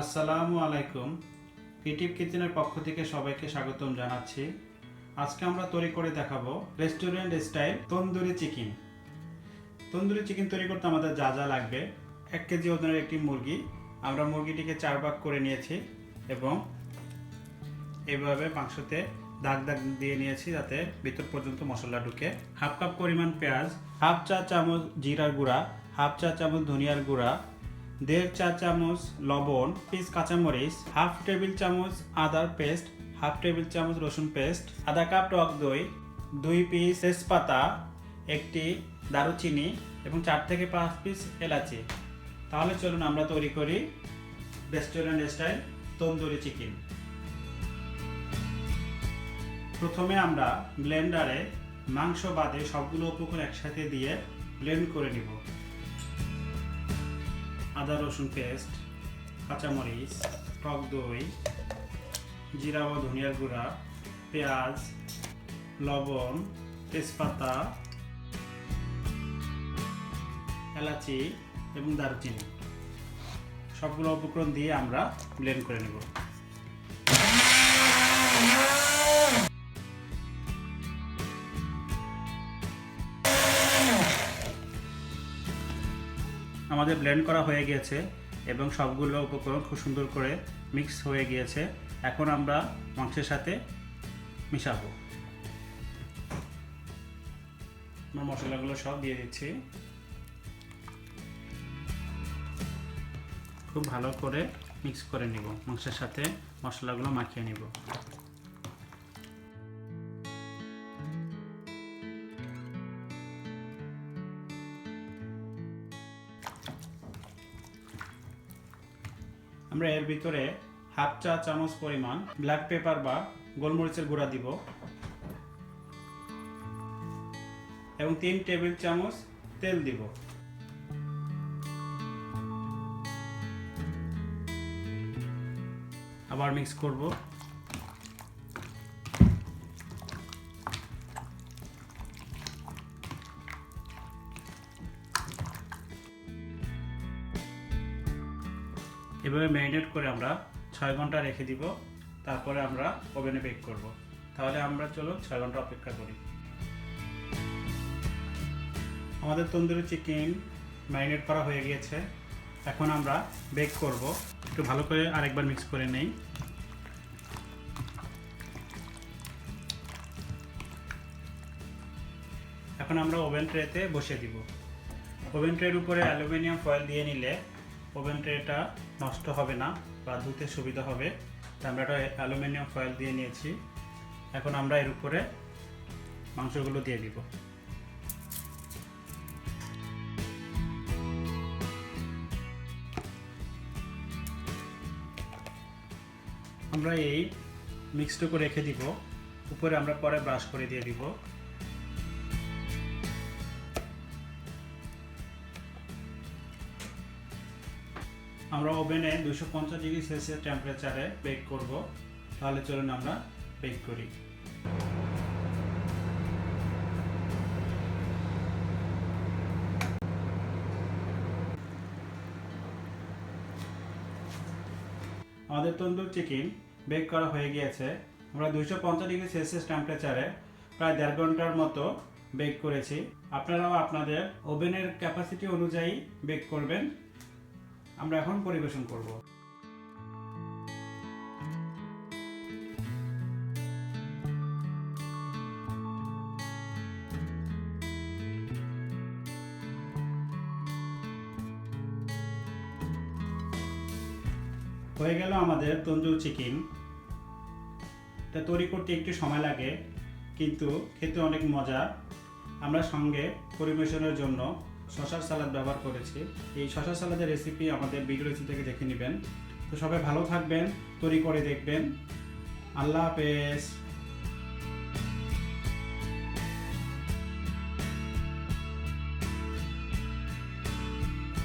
আসসালামু আলাইকুম। ক্রিয়েটিভ কিচেনের পক্ষ থেকে সবাইকে স্বাগতম জানাচ্ছি। আজকে আমরা তৈরি করে দেখাবো restaurant style tandoori chicken tandoori chicken তৈরি করতে আমাদের যা যা লাগবে, এক কেজি ওজনের একটি মুরগি। আমরা মুরগিটিকে চার ভাগ করে নিয়েছি এবং এভাবে মাংসতে দাগ দাগ দিয়ে নিয়েছি যাতে ভিতর পর্যন্ত মশলা ঢুকে। হাফ কাপ পরিমাণ পেঁয়াজ, হাফ চা চামচ জিরার গুঁড়া, হাফ চা চামচ ধনিয়ার গুঁড়া দেড় চা চামচ লবণ, পিস কাঁচামরিচ, হাফ টেবিল চামচ আদার পেস্ট, হাফ টেবিল চামচ রসুন পেস্ট, আধা কাপ টক দই, দুই পিস তেজপাতা, একটি দারুচিনি এবং চার থেকে পাঁচ পিস এলাচি। তাহলে চলুন আমরা তৈরি করি রেস্টুরেন্ট স্টাইল তন্দুরি চিকেন। প্রথমে আমরা ব্লেন্ডারে মাংস বাদে সবগুলো উপকরণ একসাথে দিয়ে ব্লেন্ড করে নিব। রসুন পেস্ট, কাঁচামরিচ, টক দই, জিরা ও ধনিয়ার গুঁড়া, পেঁয়াজ, লবণ, তেজপাতা, এলাচি এবং দারুচিনি। সবগুলো উপকরণ দিয়ে আমরা ব্লেন্ড করে নেব। আমাদের ব্লেন্ড করা হয়ে গিয়েছে এবং সবগুলো উপকরণ খুব সুন্দর করে মিক্স হয়ে গিয়েছে। এখন আমরা মাংসের সাথে মিশাবো। আমরা মশলাগুলো সব দিয়ে দিচ্ছি। খুব ভালো করে মিক্স করে নিব। মাংসের সাথে মশলাগুলো মাখিয়ে নিব। আমরা এর ভিতরে হাফ চা চামচ পরিমাণ ব্ল্যাক পেপার বা গোলমরিচের গুঁড়া দিব এবং তিন টেবিল চামচ তেল দিব। আবার মিক্স করব। এভাবে ম্যারিনেট করে আমরা ছয় ঘণ্টা রেখে দিব, তারপরে আমরা ওভেনে বেক করব। তাহলে আমরা চলো ছয় ঘণ্টা অপেক্ষা করি। আমাদের তন্দুরি চিকেন ম্যারিনেট করা হয়ে গিয়েছে। এখন আমরা বেক করব। একটু ভালো করে আরেকবার মিক্স করে নেই। এখন আমরা ওভেন ট্রেতে বসিয়ে দিব। ওভেন ট্রের উপরে অ্যালুমিনিয়াম ফয়েল দিয়ে নিলে ওভেন ট্রেটা নষ্ট হবে না বা ধুতে সুবিধা হবে আমরা একটা অ্যালুমিনিয়াম ফয়েল দিয়ে নিয়েছি। এখন আমরা এর উপরে মাংসগুলো দিয়ে দিব। আমরা এই মিক্সটুকু রেখে দিব। উপরে আমরা পরে ব্রাশ করে দিয়ে দিব। আমরা ওভেনে দুশো পঞ্চাশ ডিগ্রি সেলসিয়াস টেম্পারেচারে বেক করব। তাহলে চলুন আমরা বেক করি। আমাদের তন্দুর চিকেন বেক করা হয়ে গিয়েছে। আমরা দুইশো পঞ্চাশ ডিগ্রি সেলসিয়াস টেম্পারেচারে প্রায় দেড় ঘণ্টার মতো বেক করেছি। আপনারাও আপনাদের ওভেনের ক্যাপাসিটি অনুযায়ী বেক করবেন। আমরা এখন পরিবেশন করব। হয়ে গেল আমাদের তন্দুর চিকেন এটা তৈরি করতে একটু সময় লাগে, কিন্তু খেতে অনেক মজা। আমরা সঙ্গে পরিবেশনের জন্য শশার সালাদ ব্যবহার করেছি। এই শশার সালাদের রেসিপি আমাদের ভিডিও রেসিপি থেকে দেখে নেবেন। তো সবাই ভালো থাকবেন, তৈরি করে দেখবেন। আল্লাহ হাফেজ।